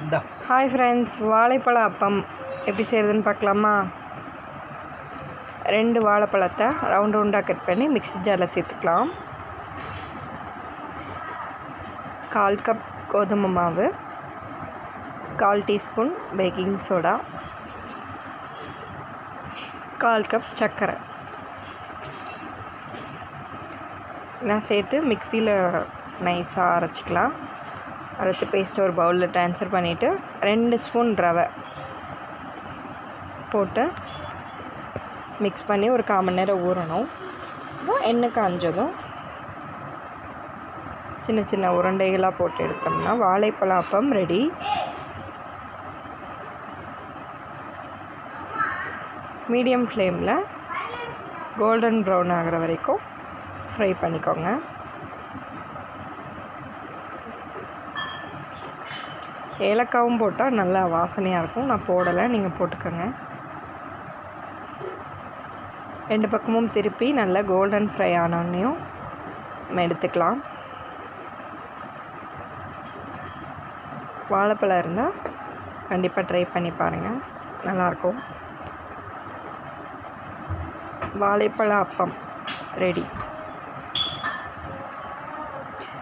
Hi friends வாழைப்பழ அப்பம். எப்படி செய்கிறதுன்னு பார்க்கலாமா? ரெண்டு வாழைப்பழத்தை ரவுண்ட் ரவுண்டாக கட் பண்ணி மிக்ஸி ஜாரில் சேர்த்துக்கலாம். கால் கப் கோதுமை மாவு கால் டீஸ்பூன் பேக்கிங் சோடா கால் கப் சர்க்கரை. எல்லாம் சேர்த்து மிக்சியில் நைஸாக அரைச்சிக்கலாம். அரைச்சி பேஸ்ட்டு ஒரு பவுலில் ட்ரான்ஸ்ஃபர் பண்ணிவிட்டு ரெண்டு ஸ்பூன் ரவை போட்டு மிக்ஸ் பண்ணி ஒரு கால் மணி நேரம் ஊறணும். அப்புறம் எண்ணெய் காஞ்சதும் சின்ன சின்ன உருண்டைகளாக போட்டு எடுத்தோம்னா வாழைப்பழ அப்பம் ரெடி மீடியம் ஃப்ளேமில் கோல்டன் ப்ரௌன் ஆகிற வரைக்கும் ஃப்ரை பண்ணிக்கோங்க. ஏலக்காவும் போட்டால் நல்லா வாசனையாக இருக்கும். நான் போடலை. நீங்கள் போட்டுக்கோங்க. ரெண்டு பக்கமும் திருப்பி நல்லா கோல்டன் ஃப்ரை ஆனோடனையும் நம்ம எடுத்துக்கலாம். வாழைப்பழம் இருந்தால் கண்டிப்பாக ட்ரை பண்ணி பாருங்கள் நல்லாயிருக்கும் வாழைப்பழ அப்பம். ரெடி